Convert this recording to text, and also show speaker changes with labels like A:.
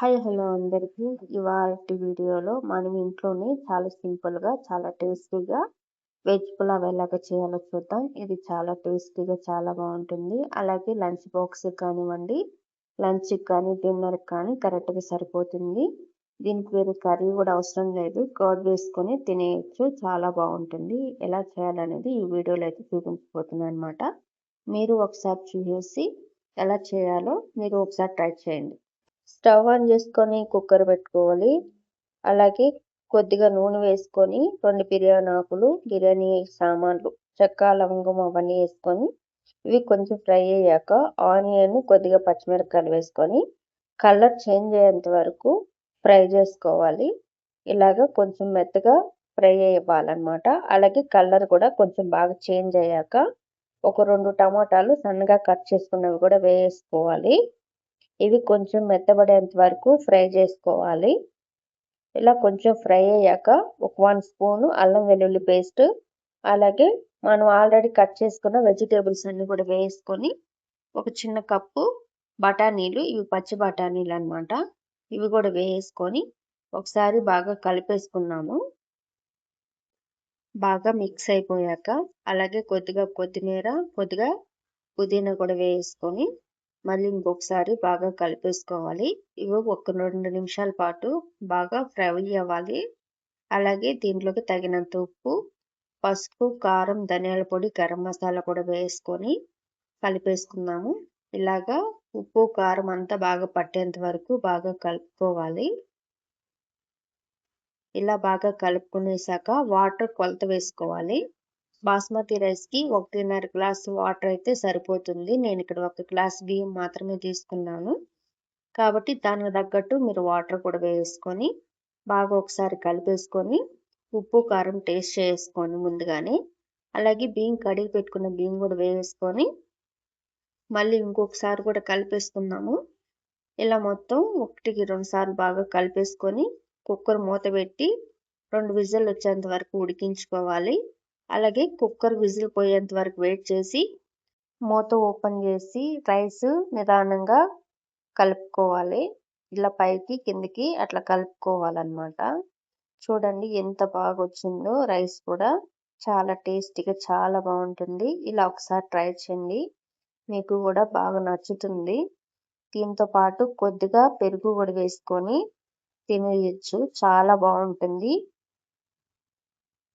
A: Hi hello అందరికీ. ఇవాళ వీడియోలో మనం ఇంట్లోనే చాలా సింపుల్గా చాలా టేస్టీగా వెజ్ పులావ్ ఎలాగ చేయాలో చూద్దాం. ఇది చాలా టేస్టీగా చాలా బాగుంటుంది. అలాగే లంచ్ బాక్స్ కానివ్వండి లంచ్కి కానీ డిన్నర్కి కానీ కరెక్ట్గా సరిపోతుంది. దీనికి వేరే కర్రీ కూడా అవసరం లేదు. కర్డ్ వేసుకొని తినేయచ్చు. చాలా బాగుంటుంది. ఎలా చేయాలనేది ఈ వీడియోలో అయితే చూపించబోతున్నాను అనమాట మీరు ఒకసారి చూసేసి ఎలా చేయాలో మీరు ఒకసారి ట్రై చేయండి. స్టవ్ ఆన్ చేసుకొని కుక్కర్ పెట్టుకోవాలి. అలాగే కొద్దిగా నూనె వేసుకొని రెండు బిర్యానీ ఆకులు బిర్యానీ సామాన్లు చెక్క లవంగం అవన్నీ వేసుకొని ఇవి కొంచెం ఫ్రై అయ్యాక ఆనియన్ కొద్దిగా పచ్చిమిరపకాయలు వేసుకొని కలర్ చేంజ్ అయ్యేంత వరకు ఫ్రై చేసుకోవాలి. ఇలాగ కొంచెం మెత్తగా ఫ్రై అవ్వాలన్నమాట. అలాగే కలర్ కూడా కొంచెం బాగా చేంజ్ అయ్యాక ఒక రెండు టమాటాలు సన్నగా కట్ చేసుకున్నవి కూడా వేసుకోవాలి. ఇవి కొంచెం మెత్తబడేంత వరకు ఫ్రై చేసుకోవాలి. ఇలా కొంచెం ఫ్రై అయ్యాక ఒక వన్ స్పూను అల్లం వెల్లుల్లి పేస్ట్ అలాగే మనం ఆల్రెడీ కట్ చేసుకున్న వెజిటేబుల్స్ అన్ని కూడా వేసుకొని ఒక చిన్న కప్పు బఠానీలు ఇవి పచ్చి బఠానీలు అనమాట ఇవి కూడా వేసుకొని ఒకసారి బాగా కలిపేసుకున్నాము. బాగా మిక్స్ అయిపోయాక అలాగే కొద్దిగా కొత్తిమీర కొద్దిగా పుదీనా కూడా వేసుకొని మళ్ళీ ఇంకొకసారి బాగా కలిపేసుకోవాలి. ఇవి ఒక రెండు నిమిషాల పాటు బాగా ఫ్రై అవ్వాలి అలాగే దీంట్లోకి తగినంత ఉప్పు పసుపు కారం ధనియాల పొడి గరం మసాలా కూడా వేసుకొని కలిపేసుకుందాము. ఇలాగా ఉప్పు కారం అంతా బాగా పట్టేంత వరకు బాగా కలుపుకోవాలి. ఇలా బాగా కలుపుకునేసాక వాటర్ కొలత వేసుకోవాలి. బాస్మతి రైస్కి ఒకటిన్నర గ్లాస్ వాటర్ అయితే సరిపోతుంది. నేను ఇక్కడ ఒక గ్లాస్ బియ్యం మాత్రమే తీసుకున్నాను. కాబట్టి దానికి తగ్గట్టు మీరు వాటర్ కూడా వేసుకొని బాగా ఒకసారి కలిపేసుకొని ఉప్పు కారం టేస్ట్ చేసుకొని ముందుగానే. అలాగే బియ్యం కడిగి పెట్టుకున్న బియ్యం కూడా వేసుకొని మళ్ళీ ఇంకొకసారి కూడా కలిపేసుకున్నాము ఇలా మొత్తం ఒకటికి రెండు సార్లు బాగా కలిపేసుకొని కుక్కర్ మూత పెట్టి రెండు విజిల్ వచ్చేంత వరకు ఉడికించుకోవాలి. అలాగే కుక్కర్ విజిల్ పోయేంత వరకు వెయిట్ చేసి మూత ఓపెన్ చేసి రైస్ నిదానంగా కలుపుకోవాలి. ఇలా పైకి కిందికి అట్లా కలుపుకోవాలన్నమాట. చూడండి ఎంత బాగా వచ్చిందో రైస్ కూడా. చాలా టేస్టీగా చాలా బాగుంటుంది. ఇలా ఒకసారి ట్రై చేయండి. మీకు కూడా బాగా నచ్చుతుంది. దీంతో పాటు కొద్దిగా పెరుగు కూడా వేసుకొని తినేయచ్చు. చాలా బాగుంటుంది.